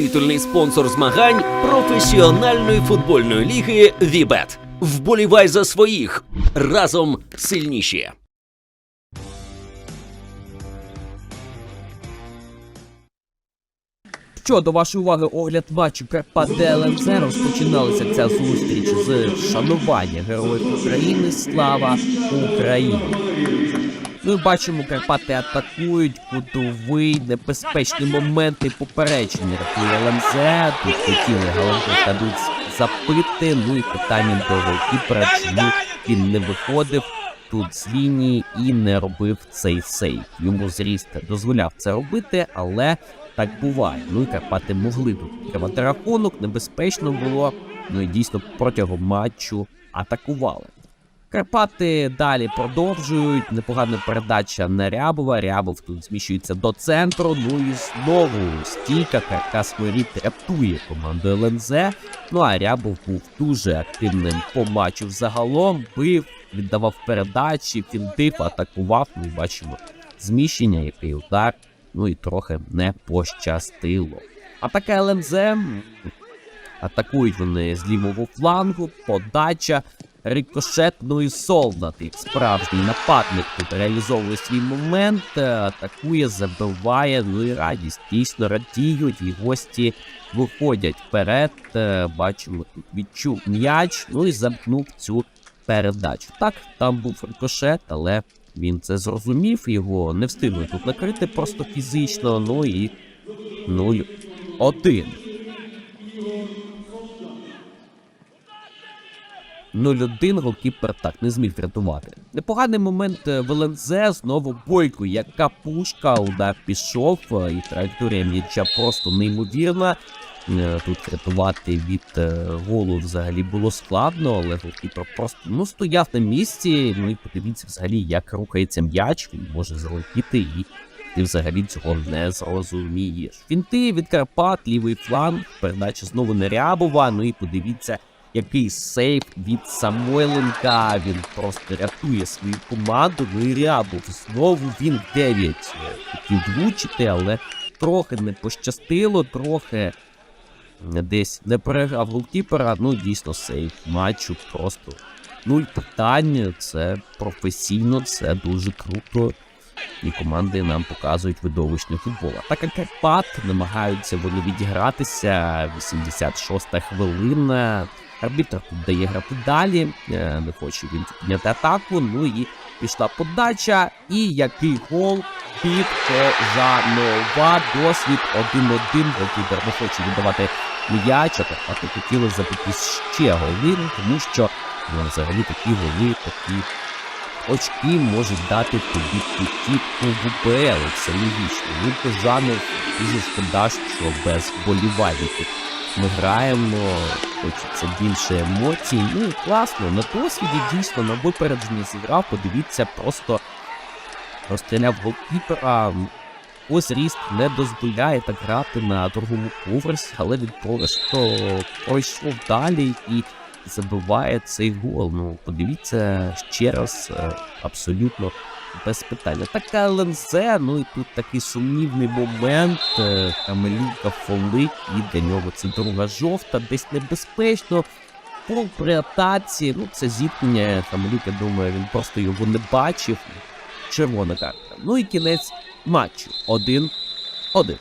титульний спонсор змагань професіональної футбольної ліги Вібет. Вболівай за своїх разом сильніші. Що до вашої уваги огляд матчу Карпати ЛНЗ розпочиналася ця зустріч з шанування героїв України Слава Україні. Ми бачимо, Карпати атакують кутовий, небезпечні моменти попередження рятує ЛНЗ. Тут хотіли Галенко Кадуць запити. Ну і питання до голкіпера, чому він не виходив тут з лінії і не робив цей сейв. Йому зріст дозволяв це робити, але так буває. Ну і Карпати могли тут рахунок, небезпечно було. Ну і дійсно протягом матчу атакували. Карпати далі продовжують. Непогана передача на Рябова. Рябов тут зміщується до центру. Ну і знову стійка Каркас Воріт рятує команду ЛНЗ. Ну а Рябов був дуже активним по матчу взагалом. Бив, віддавав передачі, фінтив, атакував. Ми бачимо зміщення, який удар. Ну і трохи не пощастило. Атака ЛНЗ. Атакують вони з лівого флангу, подача. Рикошет, ну і справжній нападник тут реалізовує свій момент, е, атакує, забиває, ну і радість. Дійсно радіють, і гості виходять вперед. Е, Бачимо, тут відчув м'яч, ну і замкнув цю передачу. Так, там був рикошет, але він це зрозумів, його не встигли тут накрити просто фізично, ну і 0-1. 0-1 голкіпер так не зміг врятувати. Непоганий момент е, знову бойко, яка пушка, удар пішов, е, і траєкторія м'яча просто неймовірна. Е, Тут врятувати від голу взагалі було складно, але голкіпер просто ну, стояв на місці. Ну і подивіться взагалі, як рухається м'яч, він може залетіти і ти взагалі цього не зрозумієш. Фінти від Карпат, лівий фланг, передача знову не Рябова. Ну і подивіться, який сейф від Самойленка. Він просто рятує свою команду. Ну і Рябов знову він 9 хотів влучити, але трохи не пощастило, трохи десь не переграв голкіпера. Ну дійсно сейф матчу просто. Нуль питань, це професійно, це дуже круто. І команди нам показують видовищний футбол. Атака Карпат намагаються вони відігратися. 86-та хвилина. Арбітр тут дає грати далі. е, Не хоче він підняти атаку. Ну і пішла подача. І який гол під Кожанова. Досвід 1-1. Голкіпер не хоче віддавати м'яч, а Карпати хотіли забити ще голи, тому що ну, взагалі такі голи, такі очки можуть дати тобі путівку в УПЛ, це логічно. Ну, Кожанов дуже шкода, що без болівальників ми граємо, хочеться більше емоцій. Ну і класно, на досвіді дійсно на випередженні зіграв, подивіться, просто розстріляв голкіпера. Ось ріст не дозволяє так грати на другому поверсі, але він просто пройшов далі і забиває цей гол. Ну, подивіться ще раз, е, абсолютно без питання. Така ЛНЗ, ну і тут такий сумнівний момент. е, Камелюка фолить, і для нього це друга жовта, десь небезпечно. Фол при атаці, ну це зіткнення. Камелюк, думаю, він просто його не бачив. Червона картка. Ну і кінець матчу. 1-1.